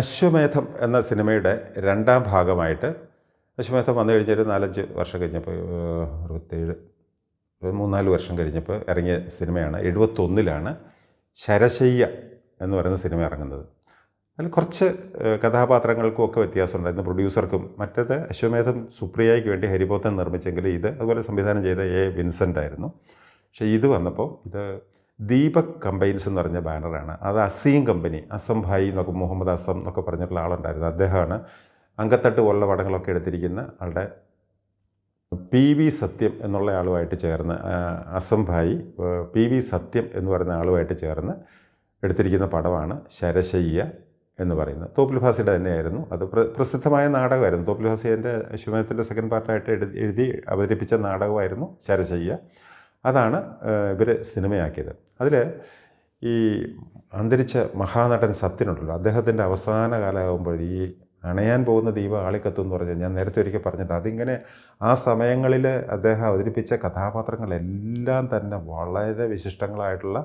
അശ്വമേധം എന്ന സിനിമയുടെ രണ്ടാം ഭാഗമായിട്ട് അശ്വമേധം വന്നു കഴിഞ്ഞൊരു നാലഞ്ച് വർഷം കഴിഞ്ഞപ്പോൾ അറുപത്തേഴ് മൂന്നാൽ വർഷം കഴിഞ്ഞപ്പോൾ ഇറങ്ങിയ സിനിമയാണ്. എഴുപത്തൊന്നിലാണ് ശരശയ്യ എന്ന് പറയുന്ന സിനിമ ഇറങ്ങുന്നത്. അതിൽ കുറച്ച് കഥാപാത്രങ്ങൾക്കും ഒക്കെ വ്യത്യാസമുണ്ടായിരുന്നു പ്രൊഡ്യൂസർക്കും മറ്റേത് അശ്വമേധം സുപ്രിയയ്ക്ക് വേണ്ടി ഹരിപോത്തൻ നിർമ്മിച്ചെങ്കിൽ ഇത് അതുപോലെ സംവിധാനം ചെയ്ത എ വിൻസെന്റ് ആയിരുന്നു പക്ഷേ ഇത് വന്നപ്പോൾ ഇത് ദീപക് കമ്പൈൻസ് എന്ന് പറഞ്ഞ ബാനറാണ്. അത് അസീം കമ്പനി അസം ഭായി എന്നൊക്കെ മുഹമ്മദ് അസം എന്നൊക്കെ പറഞ്ഞിട്ടുള്ള ആളുണ്ടായിരുന്നു. അദ്ദേഹമാണ് അങ്കത്തട്ട് പോലുള്ള പടങ്ങളൊക്കെ എടുത്തിരിക്കുന്ന ആളുടെ പി വി സത്യം എന്നുള്ള ആളുമായിട്ട് ചേർന്ന് അസം ഭായി പി വി സത്യം എന്ന് പറയുന്ന ആളുമായിട്ട് ചേർന്ന് എടുത്തിരിക്കുന്ന പടമാണ് ശരശയ്യ എന്ന് പറയുന്നത്. തോപ്പിൽ ഭാസിയുടെ തന്നെയായിരുന്നു. അത് പ്ര പ്രസിദ്ധമായ നാടകമായിരുന്നു. തോപ്പിൽ ഭാസി എന്റെ ശുഭത്തിന്റെ സെക്കൻഡ് പാർട്ടായിട്ട് എഴുതി അവതരിപ്പിച്ച നാടകമായിരുന്നു ശരശയ്യ. അതാണ് ഇവർ സിനിമയാക്കിയത്. അതിൽ ഈ അന്തരിച്ച മഹാനടൻ സത്യനുണ്ടല്ലോ അദ്ദേഹത്തിന്റെ അവസാന കാലമാകുമ്പോൾ ഈ അണയാൻ പോകുന്ന ദീപ ആളിക്കത്തും എന്ന് പറഞ്ഞാൽ ഞാൻ നേരത്തെ ഒരിക്കൽ പറഞ്ഞിട്ട് അതിങ്ങനെ ആ സമയങ്ങളിൽ അദ്ദേഹം അവതരിപ്പിച്ച കഥാപാത്രങ്ങളെല്ലാം തന്നെ വളരെ വിശിഷ്ടങ്ങളായിട്ടുള്ള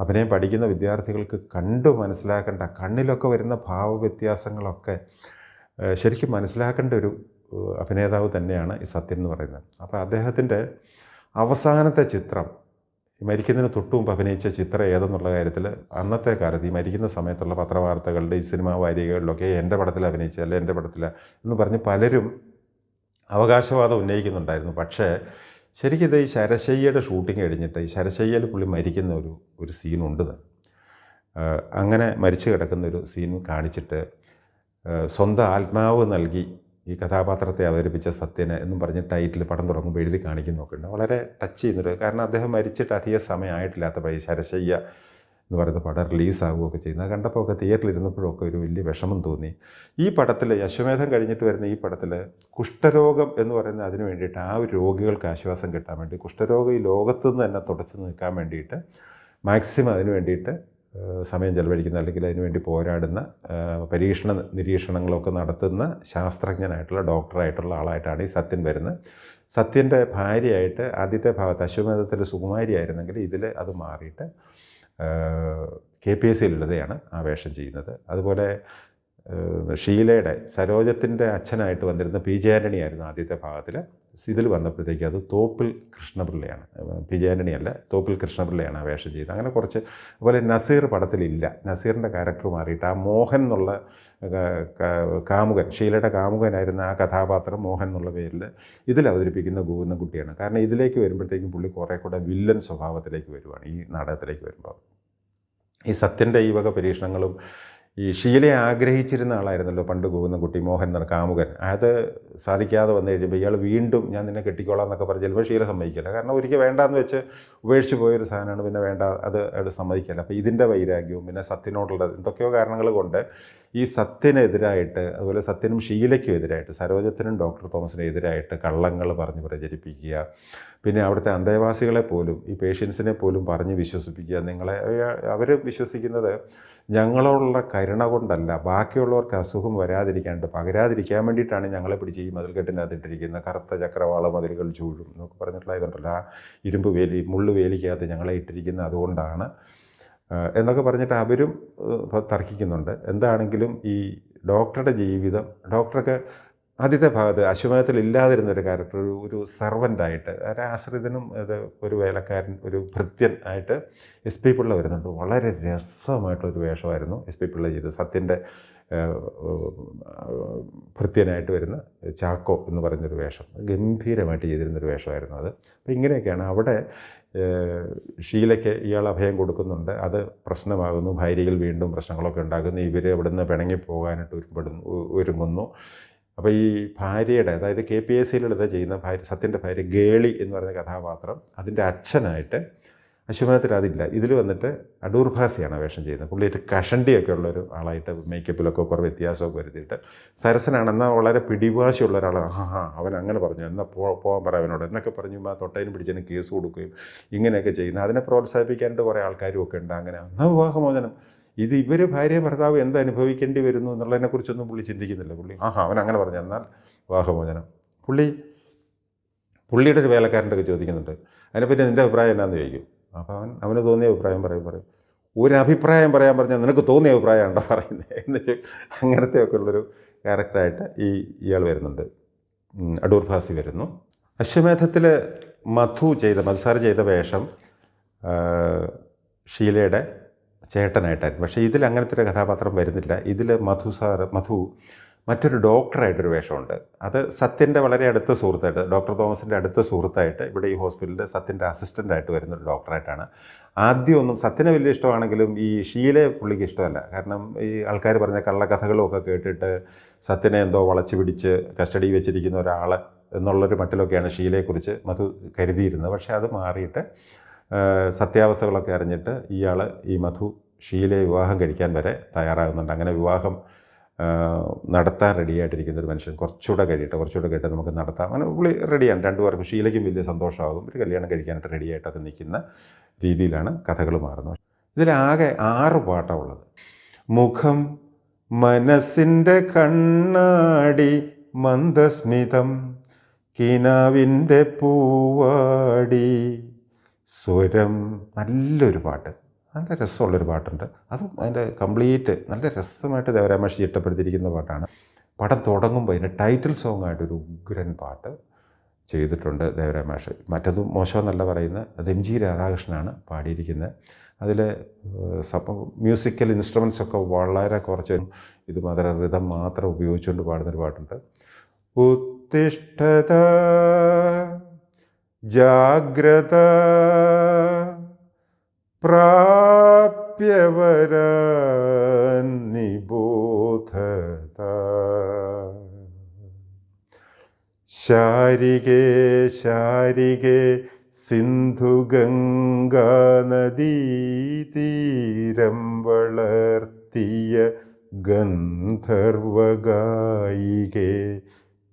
അഭിനയം പഠിക്കുന്ന വിദ്യാർത്ഥികൾക്ക് കണ്ടു മനസ്സിലാക്കേണ്ട കണ്ണിലൊക്കെ വരുന്ന ഭാവവ്യത്യാസങ്ങളൊക്കെ ശരിക്കും മനസ്സിലാക്കേണ്ട ഒരു അഭിനേതാവ് തന്നെയാണ് ഈ സത്യൻ എന്ന് പറയുന്നത്. അപ്പോൾ അദ്ദേഹത്തിന്റെ അവസാനത്തെ ചിത്രം മരിക്കുന്നതിന് തൊട്ടുമുമ്പ് അഭിനയിച്ച ചിത്രം ഏതെന്നുള്ള കാര്യത്തിൽ അന്നത്തെ കാലത്ത് ഈ മരിക്കുന്ന സമയത്തുള്ള പത്രവാർത്തകളുടെ ഈ സിനിമാ വാരികകളിലൊക്കെ എന്റെ പടത്തിൽ അഭിനയിച്ച അല്ലെ എന്റെ പടത്തിൽ എന്ന് പറഞ്ഞ് പലരും അവകാശവാദം ഉന്നയിക്കുന്നുണ്ടായിരുന്നു. പക്ഷേ ശരിക്കും ഇത് ഈ ശരശയ്യയുടെ ഷൂട്ടിംഗ് കഴിഞ്ഞിട്ട് ഈ ശരശയ്യയിൽ പുള്ളി മരിക്കുന്ന ഒരു ഒരു സീനുണ്ട് അങ്ങനെ മരിച്ചു കിടക്കുന്ന ഒരു സീൻ കാണിച്ചിട്ട് സ്വന്തം ആത്മാവ് നൽകി ഈ കഥാപാത്രത്തെ അവതരിപ്പിച്ച സത്യന് എന്നും പറഞ്ഞ് ടൈറ്റിൽ പടം തുടങ്ങുമ്പോൾ എഴുതി കാണിക്കുന്നൊക്കെ ഉണ്ട്. വളരെ ടച്ച് ചെയ്യുന്നൊരു കാരണം അദ്ദേഹം മരിച്ചിട്ട് അധിക സമയമായിട്ടില്ലാത്ത പൈ ശരശയ്യ എന്ന് പറയുന്ന പടം റിലീസാവുകയൊക്കെ ചെയ്യുന്നത് കണ്ടപ്പോൾ ഒക്കെ തിയേറ്ററിൽ ഇരുന്നപ്പോഴൊക്കെ ഒരു വലിയ വിഷമം തോന്നി. ഈ പടത്തിൽ അശ്വമേധം കഴിഞ്ഞിട്ട് വരുന്ന ഈ പടത്തിൽ കുഷ്ഠരോഗം എന്ന് പറയുന്ന അതിന് വേണ്ടിയിട്ട് ആ ഒരു രോഗികൾക്ക് ആശ്വാസം കിട്ടാൻ വേണ്ടി കുഷ്ഠരോഗം ഈ ലോകത്തു നിന്ന് തന്നെ തുടച്ചു നിൽക്കാൻ വേണ്ടിയിട്ട് മാക്സിമം അതിന് വേണ്ടിയിട്ട് സമയം ചെലവഴിക്കുന്ന അല്ലെങ്കിൽ അതിനുവേണ്ടി പോരാടുന്ന പരീക്ഷണ നിരീക്ഷണങ്ങളൊക്കെ നടത്തുന്ന ശാസ്ത്രജ്ഞനായിട്ടുള്ള ഡോക്ടറായിട്ടുള്ള ആളായിട്ടാണ് ഈ സത്യൻ വരുന്നത്. സത്യന്റെ ഭാര്യയായിട്ട് ആദ്യത്തെ ഭാഗത്ത് അശ്വമേധത്തിൽ സുകുമാരി ആയിരുന്നെങ്കിൽ ഇതിൽ അത് മാറിയിട്ട് കെ പി എസ് സി ലളിതയാണ് ആ വേഷം ചെയ്യുന്നത്. അതുപോലെ ഷീലയുടെ സരോജത്തിന്റെ അച്ഛനായിട്ട് വന്നിരുന്ന പി ജെ ആയിരുന്നു ആദ്യത്തെ ഭാഗത്തിൽ. ഇതിൽ വന്നപ്പോഴത്തേക്ക് അത് തോപ്പിൽ കൃഷ്ണപിള്ളയാണ്. അല്ല തോപ്പിൽ കൃഷ്ണപിള്ളയാണ് ആ വേഷം ചെയ്തത്. അങ്ങനെ കുറച്ച് അതുപോലെ നസീർ പടത്തിലില്ല. നസീറിന്റെ ക്യാരക്ടർ മാറിയിട്ട് ആ മോഹൻ എന്നുള്ള കാമുകൻ ഷീലയുടെ കാമുകനായിരുന്ന ആ കഥാപാത്രം മോഹൻ എന്നുള്ള പേരിൽ ഇതിൽ അവതരിപ്പിക്കുന്ന ഗോവിന്ദൻകുട്ടിയാണ് കാരണം ഇതിലേക്ക് വരുമ്പോഴത്തേക്കും പുള്ളി കുറേ കൂടെ വില്ലൻ സ്വഭാവത്തിലേക്ക് വരുവാണ് ഈ നാടകത്തിലേക്ക് വരുമ്പോൾ. ഈ സത്യന്റെ ഈ വക പരീക്ഷണങ്ങളും ഈ ഷീലയെ ആഗ്രഹിച്ചിരുന്ന ആളായിരുന്നല്ലോ പണ്ട് ഗോവിന്ദൻകുട്ടി മോഹൻ എന്ന കാമുകൻ. അത് സാധിക്കാതെ വന്നു കഴിയുമ്പോൾ ഇയാൾ വീണ്ടും ഞാൻ നിന്നെ കെട്ടിക്കോളാം എന്നൊക്കെ പറഞ്ഞ് ചിലപ്പോൾ ഷീല സമ്മതിക്കില്ല. കാരണം ഒരിക്കൽ വേണ്ടാന്ന് വെച്ച് ഉപേക്ഷിച്ച് പോയൊരു സാധനമാണ് പിന്നെ വേണ്ട അത് അയാൾ സമ്മതിക്കില്ല. അപ്പോൾ ഇതിന്റെ വൈരാഗ്യവും പിന്നെ സത്യനോടുള്ള എന്തൊക്കെയോ കാരണങ്ങൾ കൊണ്ട് ഈ സത്യനെതിരായിട്ട് അതുപോലെ സത്യനും ഷീലയ്ക്കും എതിരായിട്ട് സരോജത്തിനും ഡോക്ടർ തോമസിനും എതിരായിട്ട് കള്ളങ്ങൾ പറഞ്ഞ് പ്രചരിപ്പിക്കുക പിന്നെ അവിടുത്തെ അന്തേവാസികളെ പോലും ഈ പേഷ്യൻസിനെ പോലും പറഞ്ഞ് വിശ്വസിപ്പിക്കുക നിങ്ങളെ അവർ വിശ്വസിക്കുന്നത് ഞങ്ങളോടുള്ള കരുണ കൊണ്ടല്ല ബാക്കിയുള്ളവർക്ക് അസുഖം വരാതിരിക്കാണ്ട് പകരാതിരിക്കാൻ വേണ്ടിയിട്ടാണ് ഞങ്ങളെ പിടിച്ച് ഈ മതിൽക്കെട്ടിനകത്ത് ഇട്ടിരിക്കുന്ന കറുത്ത ചക്രവാള മതിലുകൾ ചൂഴും എന്നൊക്കെ പറഞ്ഞിട്ടുള്ള ഇതുണ്ടല്ലോ ആ ഇരുമ്പ് വേലി മുള്ളു വേലിക്കകത്ത് ഞങ്ങളെ ഇട്ടിരിക്കുന്ന അതുകൊണ്ടാണ്. എന്നൊക്കെ പറഞ്ഞിട്ട് അവരും തർക്കിക്കുന്നുണ്ട്. എന്താണെങ്കിലും ഈ ഡോക്ടറുടെ ജീവിതം ഡോക്ടറൊക്കെ ആദ്യത്തെ ഭാഗത്ത് അശ്വമേധത്തിൽ ഇല്ലാതിരുന്ന ഒരു ക്യാരക്ടർ ഒരു ഒരു സർവന്റായിട്ട് ആശ്രിതനും അത് ഒരു വേലക്കാരൻ ഒരു ഭൃത്യൻ ആയിട്ട് എസ് പി പിള്ള വരുന്നുണ്ട്. വളരെ രസമായിട്ടൊരു വേഷമായിരുന്നു എസ് പി പിള്ള ചെയ്തത്. സത്യന്റെ ഭൃത്യനായിട്ട് വരുന്ന ചാക്കോ എന്ന് പറയുന്നൊരു വേഷം. ഗംഭീരമായിട്ട് ചെയ്തിരുന്നൊരു വേഷമായിരുന്നു അത്. അപ്പോൾ ഇങ്ങനെയൊക്കെയാണ് അവിടെ ഷീലയ്ക്ക് ഇയാൾ അഭയം കൊടുക്കുന്നുണ്ട്. അത് പ്രശ്നമാകുന്നു. ഭാര്യയിൽ വീണ്ടും പ്രശ്നങ്ങളൊക്കെ ഉണ്ടാകുന്നു. ഇവർ അവിടുന്ന് പിണങ്ങി പോകാനായിട്ട് ഒരുപ്പെടുന്നു ഒരുങ്ങുന്നു. അപ്പോൾ ഈ ഭാര്യയുടെ അതായത് കെ പി എസ് സിയിലെടുത്ത് ചെയ്യുന്ന ഭാര്യ സത്യന്റെ ഭാര്യ ഗേളി എന്ന് പറയുന്ന കഥാപാത്രം അതിന്റെ അച്ഛനായിട്ട് അശ്വമേധത്തിൽ അതില്ല. ഇതിൽ വന്നിട്ട് അടൂർ ഭാസിയാണ് വേഷം ചെയ്യുന്നത്. പുള്ളിയിട്ട് കഷണ്ടിയൊക്കെ ഉള്ളൊരു ആളായിട്ട് മേക്കപ്പിലൊക്കെ കുറേ വ്യത്യാസമൊക്കെ വരുത്തിയിട്ട് സരസനാണ്. എന്നാൽ വളരെ പിടിവാശിയുള്ള ഒരാളാണ് ആ ഹാ അവൻ അങ്ങനെ പറഞ്ഞു. എന്നാൽ പോ പോകാൻ പറ അവനോട്. എന്നൊക്കെ പറഞ്ഞു. ആ തൊട്ടതിന് പിടിച്ചതിന് കേസ് കൊടുക്കുകയും ഇങ്ങനെയൊക്കെ ചെയ്യുന്നത്. അതിനെ പ്രോത്സാഹിപ്പിക്കാനായിട്ട് കുറേ ആൾക്കാരും ഒക്കെ ഉണ്ട് അങ്ങനെ. എന്നാൽ വിവാഹമോചനം. ഇത് ഇവർ ഭാര്യ ഭർത്താവ് എന്ത് അനുഭവിക്കേണ്ടി വരുന്നു എന്നുള്ളതിനെക്കുറിച്ചൊന്നും പുള്ളി ചിന്തിക്കുന്നില്ല. പുള്ളി ആഹാ അവൻ അങ്ങനെ പറഞ്ഞു എന്നാൽ വിവാഹമോചനം പുള്ളി പുള്ളിയുടെ ഒരു വേലക്കാരന്റെ ഒക്കെ ചോദിക്കുന്നുണ്ട്. അതിനെപ്പറ്റി നിന്റെ അഭിപ്രായം എന്നാന്ന് ചോദിക്കും. അപ്പോൾ അവൻ അവന് തോന്നിയ അഭിപ്രായം പറയും പറയും. ഒരു അഭിപ്രായം പറയാൻ പറഞ്ഞാൽ നിനക്ക് തോന്നിയ അഭിപ്രായം ഉണ്ടോ? പറയുന്നത് എന്ന് ചോ- അങ്ങനത്തെ ഒക്കെ ഉള്ളൊരു ക്യാരക്ടറായിട്ട് ഈ ഇയാൾ വരുന്നുണ്ട്. അടൂർ ഫാസി വരുന്നു. അശ്വമേധത്തിൽ മധു ചെയ്ത മധുസാർ ചെയ്ത വേഷം ഷീലയുടെ ചേട്ടനായിട്ടായിരുന്നു. പക്ഷേ ഇതിൽ അങ്ങനത്തെ ഒരു കഥാപാത്രം വരുന്നില്ല. ഇതിൽ മധു സാർ മധു മറ്റൊരു ഡോക്ടറായിട്ടൊരു വേഷമുണ്ട്. അത് സത്യന്റെ വളരെ അടുത്ത സുഹൃത്തായിട്ട് ഡോക്ടർ തോമസിന്റെ അടുത്ത സുഹൃത്തായിട്ട് ഇവിടെ ഈ ഹോസ്പിറ്റലിൽ സത്യന്റെ അസിസ്റ്റന്റായിട്ട് വരുന്ന ഒരു ഡോക്ടറായിട്ടാണ്. ആദ്യമൊന്നും സത്യനെ വലിയ ഇഷ്ടമാണെങ്കിലും ഈ ഷീലെ പുള്ളിക്ക് ഇഷ്ടമല്ല. കാരണം ഈ ആൾക്കാർ പറഞ്ഞ കള്ളക്കഥകളും ഒക്കെ കേട്ടിട്ട് സത്യനെ എന്തോ വളച്ചു പിടിച്ച് കസ്റ്റഡി വെച്ചിരിക്കുന്ന ഒരാൾ എന്നുള്ളൊരു മട്ടിലൊക്കെയാണ് ഷീലയെക്കുറിച്ച് മധു കരുതിയിരുന്നത്. പക്ഷേ അത് മാറിയിട്ട് സത്യാവസ്ഥകളൊക്കെ അറിഞ്ഞിട്ട് ഇയാൾ ഈ മധു ഷീലയെ വിവാഹം കഴിക്കാൻ വരെ തയ്യാറാകുന്നുണ്ട്. അങ്ങനെ വിവാഹം നടത്താൻ റെഡിയായിട്ടിരിക്കുന്ന ഒരു മനുഷ്യൻ കുറച്ചുകൂടെ കഴിയട്ടെ കുറച്ചുകൂടെ കഴിയട്ടെ നമുക്ക് നടത്താം. അങ്ങനെ പുള്ളി റെഡിയാണ് രണ്ടുപേർക്കും ഷീലയ്ക്കും വലിയ സന്തോഷമാകും. ഒരു കല്യാണം കഴിക്കാനായിട്ട് റെഡിയായിട്ടൊക്കെ നിൽക്കുന്ന രീതിയിലാണ് കഥകൾ മാറുന്നത്. ഇതിലാകെ ആറ് പാട്ടാണ് മുഖം മനസ്സിന്റെ കണ്ണാടി മന്ദസ്മിതം കിനാവിന്റെ പൂവാടി സ്വരം നല്ലൊരു പാട്ട്. നല്ല രസമുള്ളൊരു പാട്ടുണ്ട്. അതും അതിന്റെ കംപ്ലീറ്റ് നല്ല രസമായിട്ട് ദേവരാമാഷി ചിട്ടപ്പെടുത്തിയിരിക്കുന്ന പാട്ടാണ്. പടം തുടങ്ങുമ്പോൾ അതിന്റെ ടൈറ്റിൽ സോങ് ആയിട്ടൊരു ഉഗ്രൻ പാട്ട് ചെയ്തിട്ടുണ്ട് ദേവരാമേഷ് മറ്റതും മോശമെന്നല്ല പറയുന്നത് അത് എം ജി രാധാകൃഷ്ണനാണ് പാടിയിരിക്കുന്നത്. അതിൽ സപ്പ മ്യൂസിക്കൽ ഇൻസ്ട്രുമെൻസ് ഒക്കെ വളരെ കുറച്ച്. ഇത് മാത്രം റിതം മാത്രം ഉപയോഗിച്ചുകൊണ്ട് പാടുന്നൊരു പാട്ടുണ്ട്. ഉത്തിഷ്ഠത ജാഗ്രത പ്രാപ്യവര നിബോധത. ശാരികേ ശാരികേ സിന്ധുഗംഗാ നദീതീരം വളർത്തിയ ഗന്ധർവഗായികേ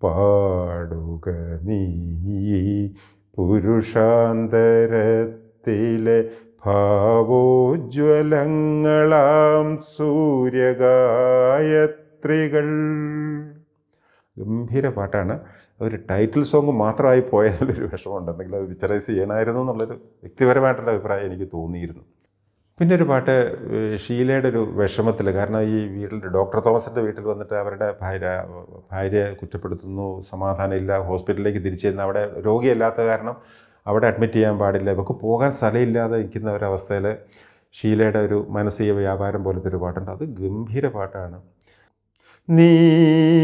പാടുക നീ. പുരുഷാന്തരത്തിലെ ഭാവോജ്വലങ്ങളാം സൂര്യഗായത്രികൾ. ഗംഭീര പാട്ടാണ്. ഒരു ടൈറ്റിൽ സോങ് മാത്രമായി പോയതിലൊരു വിഷമമുണ്ട്. എന്തെങ്കിലും അത് പിക്ചറൈസ് ചെയ്യണമായിരുന്നു എന്നുള്ളൊരു വ്യക്തിപരമായിട്ടുള്ള അഭിപ്രായം എനിക്ക് തോന്നിയിരുന്നു. പിന്നെ ഒരു പാട്ട് ഷീലയുടെ ഒരു വിഷമത്തിൽ കാരണം ഈ വീട്ടിൽ ഡോക്ടർ തോമസിന്റെ വീട്ടിൽ വന്നിട്ട് അവരുടെ ഭാര്യ ഭാര്യയെ കുറ്റപ്പെടുത്തുന്നു സമാധാനമില്ല ഹോസ്പിറ്റലിലേക്ക് തിരിച്ചു ചെന്ന് അവിടെ രോഗിയല്ലാത്ത കാരണം അവിടെ അഡ്മിറ്റ് ചെയ്യാൻ പാടില്ല ഇവർക്ക് പോകാൻ സ്ഥലമില്ലാതെ നിൽക്കുന്ന ഒരവസ്ഥയിൽ ഷീലയുടെ ഒരു മാനസിക വ്യാപാരം പോലത്തെ ഒരു പാട്ടുണ്ട്. അത് ഗംഭീര പാട്ടാണ്. നീലാംബരമേ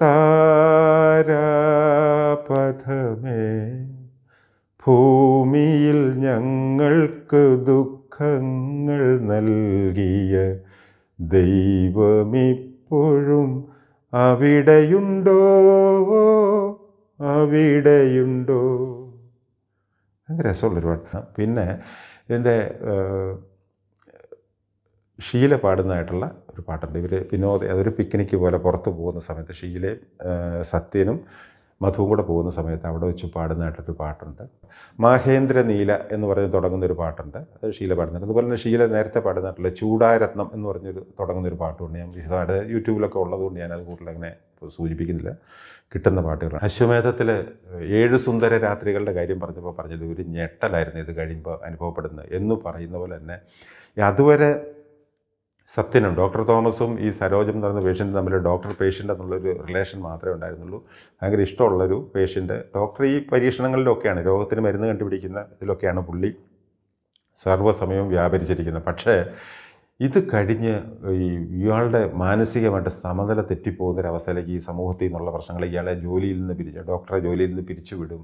താരാപഥമേ ഭൂമിയിൽ ഞങ്ങൾക്ക് ദുഃഖങ്ങൾ നൽകിയ ദൈവമിപ്പോഴും അവിടെയുണ്ടോ? അവിടെയുണ്ടോ? ഭയങ്കര രസമുള്ളൊരു പാട്ടാണ്. പിന്നെ ഇതിന്റെ ഷീല പാടുന്നതായിട്ടുള്ള ഒരു പാട്ടുണ്ട്. ഇവർ വിനോദ അതൊരു പിക്നിക്ക് പോലെ പുറത്ത് പോകുന്ന സമയത്ത് ഷീലയും സത്യനും മധുവും കൂടെ പോകുന്ന സമയത്ത് അവിടെ വെച്ച് പാടുന്നതായിട്ടൊരു പാട്ടുണ്ട്. മഹേന്ദ്ര നീല എന്ന് പറഞ്ഞ് തുടങ്ങുന്ന ഒരു പാട്ടുണ്ട്. അത് ഷീല പാടുന്നുണ്ട്. അതുപോലെ തന്നെ ഷീല നേരത്തെ പാടുന്നതായിട്ടുള്ള ചൂടാരത്നം എന്ന് പറഞ്ഞൊരു തുടങ്ങുന്നൊരു പാട്ടുണ്ട് ഞാൻ വിശദമായിട്ട് യൂട്യൂബിലൊക്കെ ഉള്ളതുകൊണ്ട് ഞാനത് കൂടുതൽ അങ്ങനെ സൂചിപ്പിക്കുന്നില്ല. കിട്ടുന്ന പാട്ടുകളാണ്. അശ്വമേധത്തിൽ ഏഴ് സുന്ദര രാത്രികളുടെ കാര്യം പറഞ്ഞപ്പോൾ പറഞ്ഞത് ഒരു ഞെട്ടലായിരുന്നു ഇത് കഴിയുമ്പോൾ അനുഭവപ്പെടുന്നത് എന്ന് പറയുന്ന പോലെ തന്നെ. അതുവരെ സത്യനും. ഡോക്ടർ തോമസും ഈ സരോജം എന്ന് പറയുന്ന പേഷ്യന്റ് തമ്മിൽ ഡോക്ടർ പേഷ്യന്റ് എന്നുള്ളൊരു റിലേഷൻ മാത്രമേ ഉണ്ടായിരുന്നുള്ളൂ. ഭയങ്കര ഇഷ്ടമുള്ളൊരു പേഷ്യന്റ് ഡോക്ടർ ഈ പരീക്ഷണങ്ങളിലൊക്കെയാണ് രോഗത്തിന് മരുന്ന് കണ്ടുപിടിക്കുന്ന ഇതിലൊക്കെയാണ് പുള്ളി. സർവസമയവും വ്യാപരിച്ചിരിക്കുന്നത്. പക്ഷേ ഇത് കഴിഞ്ഞ് ഈ ഇയാളുടെ മാനസികമായിട്ട് സമനില തെറ്റിപ്പോകുന്നൊരവസ്ഥയിലേക്ക് ഈ സമൂഹത്തിൽ നിന്നുള്ള പ്രശ്നങ്ങൾ ഇയാളെ ജോലിയിൽ നിന്ന് പിരിച്ച് ഡോക്ടറെ ജോലിയിൽ നിന്ന് പിരിച്ചുവിടും.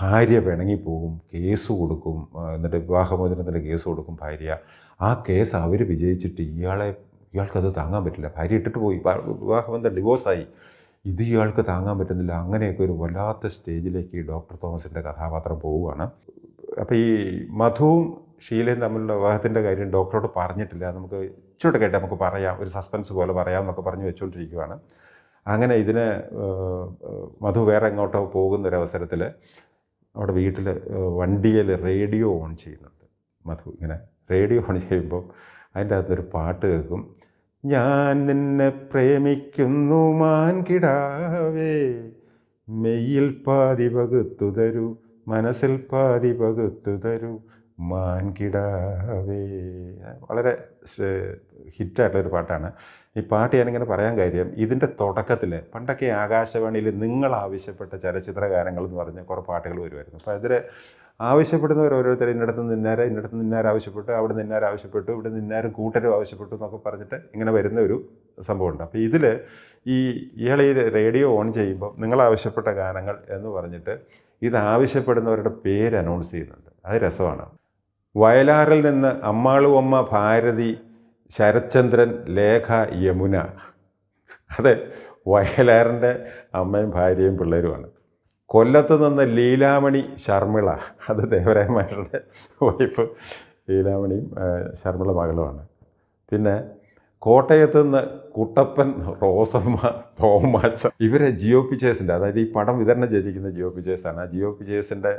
ഭാര്യ പിണങ്ങിപ്പോകും കേസ് കൊടുക്കും. എന്നിട്ട് വിവാഹമോചനത്തിന്റെ കേസ് കൊടുക്കും ഭാര്യ. ആ കേസ് അവർ വിജയിച്ചിട്ട് ഇയാളെ ഇയാൾക്കത് താങ്ങാൻ പറ്റില്ല. ഭാര്യ ഇട്ടിട്ട് പോയി. വിവാഹബന്ധം ഡിവോഴ്സായി. ഇത് ഇയാൾക്ക് താങ്ങാൻ പറ്റുന്നില്ല. അങ്ങനെയൊക്കെ ഒരു വല്ലാത്ത സ്റ്റേജിലേക്ക് ഡോക്ടർ തോമസിന്റെ കഥാപാത്രം പോവുകയാണ്. അപ്പോൾ ഈ മധുവും ഷീലയും തമ്മിലുള്ള വിവാഹത്തിന്റെ കാര്യം ഡോക്ടറോട് പറഞ്ഞിട്ടില്ല. നമുക്ക് ഇച്ചിരി കേട്ട് നമുക്ക് പറയാം. ഒരു സസ്പെൻസ് പോലെ പറയാം എന്നൊക്കെ പറഞ്ഞ് വെച്ചുകൊണ്ടിരിക്കുകയാണ് അങ്ങനെ ഇതിന് മധു വേറെ എങ്ങോട്ടോ പോകുന്നൊരവസരത്തിൽ അവിടെ വീട്ടിൽ വണ്ടിയിൽ റേഡിയോ ഓൺ ചെയ്യുന്നുണ്ട് മധു ഇങ്ങനെ. റേഡിയോ ഓൺ ചെയ്യുമ്പോൾ അതിന്റെ അകത്തൊരു പാട്ട് കേൾക്കും. ഞാൻ നിന്നെ പ്രേമിക്കുന്നു മാൻകിടാവേ മെയ്യിൽ പാതി പകുത്തു തരൂ മനസ്സിൽ പാതി പകുത്തു തരൂ മാൻകിടാവേ വളരെ ഹിറ്റായിട്ടുള്ളൊരു പാട്ടാണ്. ഈ പാട്ട് ഞാനിങ്ങനെ പറയാൻ കാര്യം ഇതിന്റെ തുടക്കത്തിൽ പണ്ടൊക്കെ ആകാശവാണിയിൽ നിങ്ങൾ ആവശ്യപ്പെട്ട ചലച്ചിത്ര ഗാനങ്ങൾ എന്ന് പറഞ്ഞ് കുറേ പാട്ടുകൾ വരുമായിരുന്നു. അപ്പോൾ അതിൽ ആവശ്യപ്പെടുന്നവർ ഓരോരുത്തർ ഇന്നടത്ത് നിന്നാരെ ഇന്നടത്ത് നിന്നാരെ ആവശ്യപ്പെട്ടു അവിടെ നിന്നാരെ ആവശ്യപ്പെട്ടു ഇവിടെ നിന്നാരും കൂട്ടരും ആവശ്യപ്പെട്ടു എന്നൊക്കെ പറഞ്ഞിട്ട് ഇങ്ങനെ വരുന്ന ഒരു സംഭവമുണ്ട്. അപ്പോൾ ഇതിൽ ഈ ഇയാൾ ഈ റേഡിയോ ഓൺ ചെയ്യുമ്പോൾ നിങ്ങൾ ആവശ്യപ്പെട്ട ഗാനങ്ങൾ എന്ന് പറഞ്ഞിട്ട് ഇത് ആവശ്യപ്പെടുന്നവരുടെ പേര് അനൗൺസ് ചെയ്യുന്നുണ്ട്. അത് രസമാണ്. വയലാറിൽ നിന്ന് അമ്മാളുവമ്മ ഭാരതി ശരത്ചന്ദ്രൻ ലേഖ യമുന. അതെ വയലാറിന്റെ അമ്മയും ഭാര്യയും പിള്ളേരുമാണ്. കൊല്ലത്ത് നിന്ന് ലീലാമണി ശർമിള. അത് ദേവരായ മാഷയുടെ വൈഫ് ലീലാമണിയും ശർമിള മകളുമാണ്. പിന്നെ കോട്ടയത്ത് നിന്ന് കുട്ടപ്പൻ റോസമ്മ തോമാച്ച ഇവരെ ജിയോ പിച്ചേഴ്സിന്റെ അതായത് ഈ പടം വിതരണം ചെയ്തിരിക്കുന്ന ജിയോ പിച്ചേഴ്സാണ് ആ ജിയോ പിച്ചേഴ്സിന്റെ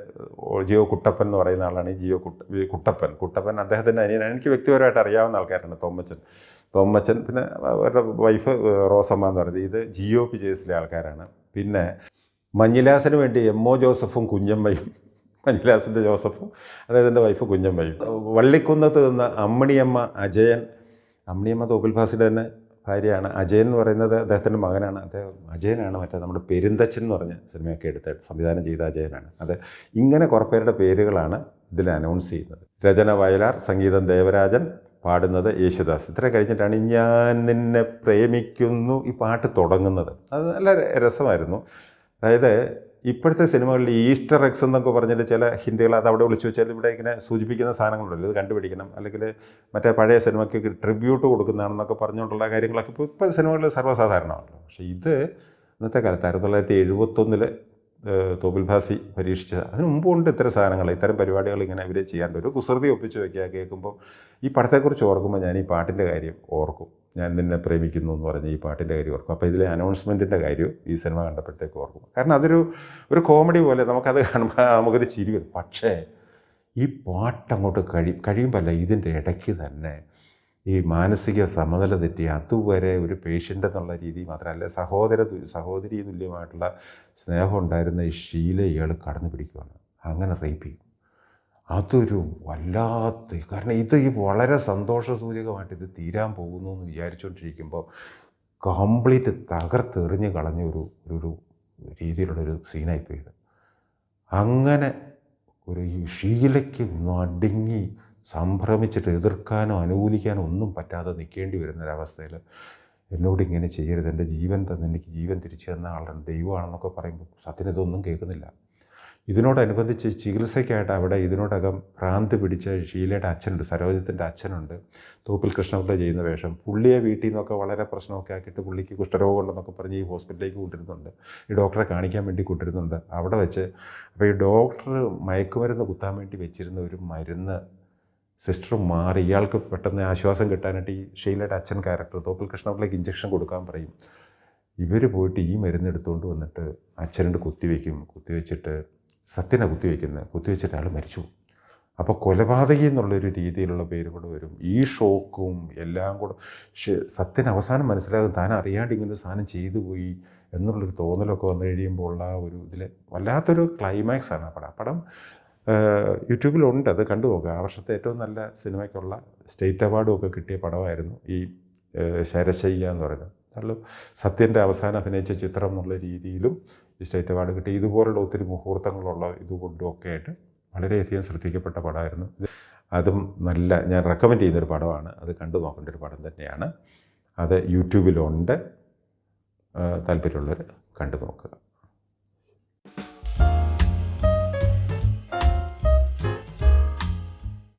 ജിയോ കുട്ടപ്പൻ എന്ന് പറയുന്ന ആളാണ് ഈ ജിയോ കുട്ട കുട്ടപ്പൻ. കുട്ടപ്പൻ അദ്ദേഹത്തിന്റെ അനിയനാണ് എനിക്ക് വ്യക്തിപരമായിട്ട് അറിയാവുന്ന ആൾക്കാരാണ് തോമച്ചൻ തോമച്ചൻ പിന്നെ അവരുടെ വൈഫ് റോസമ്മ എന്ന് പറയുന്നത്. ഇത് ജിയോ പിച്ചേഴ്സിലെ ആൾക്കാരാണ്. പിന്നെ മഞ്ഞിലാസിന് വേണ്ടി എം ഒ ജോസഫും കുഞ്ഞമ്മയും മഞ്ഞിലാസിന്റെ ജോസഫും അദ്ദേഹത്തിന്റെ വൈഫ് കുഞ്ഞമ്മയും. വള്ളിക്കുന്നത്ത് നിന്ന് അമ്മണിയമ്മ അജയൻ. അമ്മണിയമ്മ തോപ്പിൽ ഫാസിയുടെ തന്നെ ഭാര്യയാണ് അജയൻ എന്ന് പറയുന്നത് അദ്ദേഹത്തിന്റെ മകനാണ്. അദ്ദേഹം അജയനാണ് മറ്റേ നമ്മുടെ പെരുന്തച്ചൻ എന്ന് പറഞ്ഞ സിനിമയൊക്കെ എടുത്ത് സംവിധാനം ചെയ്ത അജയനാണ്. അത് ഇങ്ങനെ കുറേ പേരുടെ പേരുകളാണ് ഇതിൽ അനൗൺസ് ചെയ്യുന്നത്. രചന വയലാർ സംഗീതം ദേവരാജൻ പാടുന്നത് യേശുദാസ്. ഇത്ര കഴിഞ്ഞിട്ടാണ് ഞാൻ നിന്നെ പ്രേമിക്കുന്നു ഈ പാട്ട് തുടങ്ങുന്നത്. അത് നല്ല രസമായിരുന്നു. അതായത് ഇപ്പോഴത്തെ സിനിമകളിൽ ഈസ്റ്റർ എക്സ് എന്നൊക്കെ പറഞ്ഞിട്ട് ചില ഹിൻഡുകൾ അത് അവിടെ വിളിച്ചു വെച്ചാൽ ഇവിടെ ഇങ്ങനെ സൂചിപ്പിക്കുന്ന സാധനങ്ങളുണ്ടല്ലോ. ഇത് കണ്ടുപിടിക്കണം. അല്ലെങ്കിൽ മറ്റേ പഴയ സിനിമയ്ക്ക് ട്രിബ്യൂട്ട് കൊടുക്കുന്നതാണെന്നൊക്കെ പറഞ്ഞുകൊണ്ടുള്ള കാര്യങ്ങളൊക്കെ ഇപ്പോൾ ഇപ്പോൾ സിനിമകളിൽ സർവസാധാരണമാണല്ലോ. പക്ഷേ ഇത് ഇന്നത്തെ കാലത്ത് ആയിരത്തി തൊള്ളായിരത്തി എഴുപത്തൊന്നിൽ തോപ്പിൽ ഭാസി പരീക്ഷിച്ച അതിന് മുമ്പുണ്ട് ഇത്തരം സാധനങ്ങൾ ഇത്തരം പരിപാടികൾ ഇങ്ങനെ ഇവർ ചെയ്യാണ്ട് ഒരു കുസൃതി ഒപ്പിച്ച് വയ്ക്കുക കേൾക്കുമ്പോൾ ഈ പടത്തെക്കുറിച്ച് ഓർക്കുമ്പോൾ ഞാൻ ഈ പാട്ടിന്റെ കാര്യം ഓർക്കും. ഞാൻ നിന്നെ പ്രേമിക്കുന്നു എന്ന് പറഞ്ഞ ഈ പാട്ടിന്റെ കാര്യം ഓർക്കും. അപ്പോൾ ഇതിലെ അനൗൺസ്മെന്റിന്റെ കാര്യം ഈ സിനിമ കണ്ടപ്പോഴത്തേക്ക് ഓർക്കും. കാരണം അതൊരു ഒരു കോമഡി പോലെ നമുക്കത് കാണുമ്പോൾ നമുക്കൊരു ചിരി വരും. പക്ഷേ ഈ പാട്ടങ്ങോട്ട് കഴി കഴിയുമ്പല്ല ഇതിന്റെ ഇടയ്ക്ക് തന്നെ ഈ മാനസിക സമനില തെറ്റി അതുവരെ ഒരു പേഷ്യന്റ് എന്നുള്ള രീതി മാത്രമല്ല സഹോദര സഹോദരി തുല്യമായിട്ടുള്ള സ്നേഹം ഉണ്ടായിരുന്ന ഈ ഷീല ഇയാൾ കടന്നു പിടിക്കുകയാണ് അങ്ങനെ റേപ്പ് ചെയ്യും. അതൊരു വല്ലാത്ത കാരണം ഇത് ഈ വളരെ സന്തോഷസൂചകമായിട്ട് ഇത് തീരാൻ പോകുന്നു എന്ന് വിചാരിച്ചുകൊണ്ടിരിക്കുമ്പോൾ കംപ്ലീറ്റ് തകർത്തെറിഞ്ഞ് കളഞ്ഞ ഒരു ഒരു രീതിയിലുള്ളൊരു സീനായിപ്പോയി ഇത് അങ്ങനെ ഒരു ഈ ഷീലയ്ക്ക് നടുങ്ങി സംഭ്രമിച്ചിട്ട് എതിർക്കാനോ അനുകൂലിക്കാനോ ഒന്നും പറ്റാതെ നിൽക്കേണ്ടി വരുന്നൊരവസ്ഥയിൽ എന്നോട് ഇങ്ങനെ ചെയ്യരുത് എന്റെ ജീവൻ തന്നെ എനിക്ക് ജീവൻ തിരിച്ചു തന്ന ആളാണ് ദൈവമാണെന്നൊക്കെ പറയുമ്പോൾ സത്യനതൊന്നും കേൾക്കുന്നില്ല. ഇതിനോടനുബന്ധിച്ച് ചികിത്സയ്ക്കായിട്ട് അവിടെ ഇതിനോടകം ഭ്രാന്ത് പിടിച്ച ഷീലയുടെ അച്ഛനുണ്ട് സരോജത്തിന്റെ അച്ഛനുണ്ട്. തോപ്പിൽ കൃഷ്ണപിള്ള ചെയ്യുന്ന വേഷം. പുള്ളിയെ വീട്ടിൽ നിന്നൊക്കെ വളരെ പ്രശ്നമൊക്കെ ആക്കിയിട്ട് പുള്ളിക്ക് കുഷ്ഠരോഗം ഉണ്ടെന്നൊക്കെ പറഞ്ഞ് ഈ ഹോസ്പിറ്റലിലേക്ക് കൊണ്ടിരുന്നുണ്ട് ഈ ഡോക്ടറെ കാണിക്കാൻ വേണ്ടി കൊണ്ടിരുന്നുണ്ട് അവിടെ വെച്ച് അപ്പോൾ ഈ ഡോക്ടർ മയക്കുമരുന്ന് കുത്താൻ വേണ്ടി വെച്ചിരുന്ന ഒരു മരുന്ന് സിസ്റ്റർ മാറി. ഇയാൾക്ക് പെട്ടെന്ന് ആശ്വാസം കിട്ടാനായിട്ട് ഈ ഷീലയുടെ അച്ഛൻ ക്യാരക്ടർ തോപ്പിൽ കൃഷ്ണപിള്ളയ്ക്ക് ഇഞ്ചക്ഷൻ കൊടുക്കാൻ പറയും. ഇവർ പോയിട്ട് ഈ മരുന്ന് എടുത്തുകൊണ്ട് വന്നിട്ട് അച്ഛനോട് കുത്തിവെക്കും. കുത്തിവെച്ചിട്ട് സത്യനെ കുത്തിവെക്കുന്നത് കുത്തിവെച്ചിട്ട് ആൾ മരിച്ചു. അപ്പോൾ കൊലപാതകി എന്നുള്ളൊരു രീതിയിലുള്ള പേര് കൂടെ വരും. ഈ ഷോക്കും എല്ലാം കൂടെ സത്യന അവസാനം മനസ്സിലാകും താൻ അറിയാണ്ട് ഇങ്ങനെ സാധനം ചെയ്തു പോയി എന്നുള്ളൊരു തോന്നലൊക്കെ വന്നു കഴിയുമ്പോൾ ഉള്ള ഒരു ഇതിൽ വല്ലാത്തൊരു ക്ലൈമാക്സ് ആണ് ആ പടം. പടം യൂട്യൂബിലുണ്ട്. അത് കണ്ടു നോക്കുക. ആ വർഷത്തെ ഏറ്റവും നല്ല സിനിമയ്ക്കുള്ള സ്റ്റേറ്റ് അവാർഡും ഒക്കെ കിട്ടിയ പടമായിരുന്നു ഈ ശരശയ്യ എന്ന് പറയുന്നത്. അയാൾ സത്യന്റെ അവസാനം അഭിനയിച്ച ചിത്രം എന്നുള്ള രീതിയിലും ഈ അവാർഡ് കിട്ടി. ഇതുപോലുള്ള ഒത്തിരി മുഹൂർത്തങ്ങളുള്ള ഇതുകൊണ്ടും ഒക്കെ ആയിട്ട് വളരെയധികം ശ്രദ്ധിക്കപ്പെട്ട പടമായിരുന്നു. അതും നല്ല ഞാൻ റെക്കമെൻഡ് ചെയ്യുന്നൊരു പടമാണ്. അത് കണ്ടു നോക്കേണ്ട ഒരു പടം തന്നെയാണ്. അത് യൂട്യൂബിലുണ്ട്. താല്പര്യമുള്ളവർ കണ്ടു നോക്കുക.